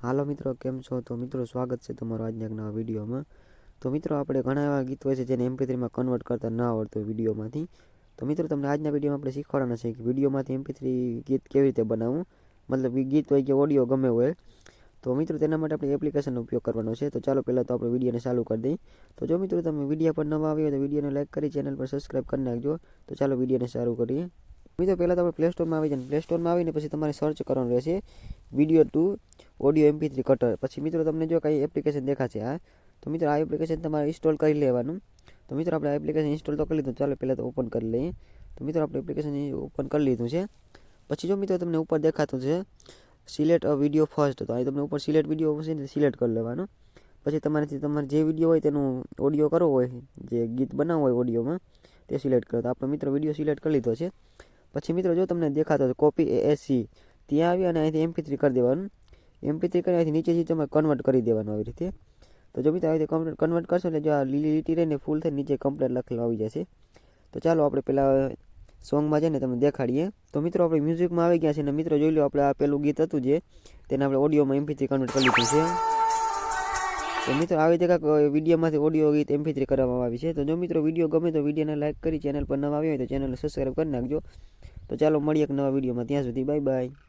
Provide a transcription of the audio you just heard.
હાલો મિત્રો, કેમ છો? તો મિત્રો, સ્વાગત છે તમારો આજના નવા વિડીયોમાં. તો મિત્રો, આપણે ઘણા એવા ગીત હોય છે જેને એમપી થ્રીમાં કન્વર્ટ કરતા ના આવડતું વિડીયોમાંથી. તો મિત્રો, તમને આજના વિડીયોમાં આપણે શીખવાડવાના છે કે વિડીયોમાંથી એમપી થ્રી ગીત કેવી રીતે બનાવવું? મતલબ ગીત હોય કે ઓડિયો ગમે હોય. તો મિત્રો, તેના માટે આપણે એપ્લિકેશનનો ઉપયોગ કરવાનો છે. તો ચાલો પહેલાં તો આપણે વિડીયોને ચાલુ કરી દઈએ. તો જો મિત્રો, તમે વીડિયો પર નવા આવ્યો તો વિડીયોને લાઇક કરી ચેનલ પર સબસ્ક્રાઈબ કરી નાખજો. તો ચાલો વિડીયોને ચાલુ કરીએ. મિત્રો, પહેલાં તો આપણે પ્લે સ્ટોરમાં આવી જાય પ્લે સ્ટોરમાં આવીને પછી તમારે સર્ચ કરવાનું રહેશે video to audio MP three cutter પછી મિત્રો તમને જો કંઈ એપ્લિકેશન દેખાશે આ તો મિત્રો આ એપ્લિકેશન તમારે ઇન્સ્ટોલ કરી લેવાનું. તો મિત્રો આપણે એપ્લિકેશન ઇન્સ્ટોલ તો કરી લીધું. ચાલો પહેલાં તો ઓપન કરી લઈએ. તો મિત્રો આપણે એપ્લિકેશન ઓપન કરી લીધું છે. પછી જો મિત્રો તમને ઉપર દેખાતું છે સિલેક્ટ અ વીડિયો ફર્સ્ટ તો અહીં તમને ઉપર સિલેક્ટ વીડિયો હશે ને સિલેક્ટ કરી લેવાનો. પછી તમારેથી તમારે જે વીડિયો હોય તેનું ઓડિયો કરવો હોય, જે ગીત બનાવવું હોય ઓડિયોમાં તે સિલેક્ટ કરો. તો આપણો મિત્રો વીડિયો સિલેક્ટ કરી લીધો છે. પછી મિત્રો જો તમને દેખાતો કોપી એસી ત્યાં આવી અને અહીંથી એમપી થ્રી કરી દેવાનું. એમપી થ્રી કરીને નીચેથી તમે કન્વર્ટ કરી દેવાનું આવી રીતે. તો જો મિત્રો, આવી રીતે કમ્પ્લીટ કન્વર્ટ કરશો એટલે જો આ લીલી લીટી રહીને ફૂલ થઈ નીચે કમ્પ્લેટ લખેલું આવી જશે. તો ચાલો આપણે પહેલાં સોંગમાં જઈને તમે દેખાડીએ. તો મિત્રો, આપણે મ્યુઝિકમાં આવી ગયા છે અને મિત્રો, જોઈ લો આપણે આ પેલું ગીત હતું જે, તેને આપણે ઓડિયોમાં એમપી થ્રી કન્વર્ટ કરી લીધું છે. તો મિત્રો, આવી રીતે કાંઈક વિડીયોમાંથી ઓડિયો ગીત એમપી થ્રી કરવામાં આવી છે. તો જો મિત્રો વીડિયો ગમે તો વિડીયોને લાઈક કરી ચેનલ પર નવા આવ્યો હોય તો ચેનલને સબસ્ક્રાઈબ કરી નાખજો. તો ચાલો મળીએ એક નવા વિડીયોમાં ત્યાં સુધી બાય બાય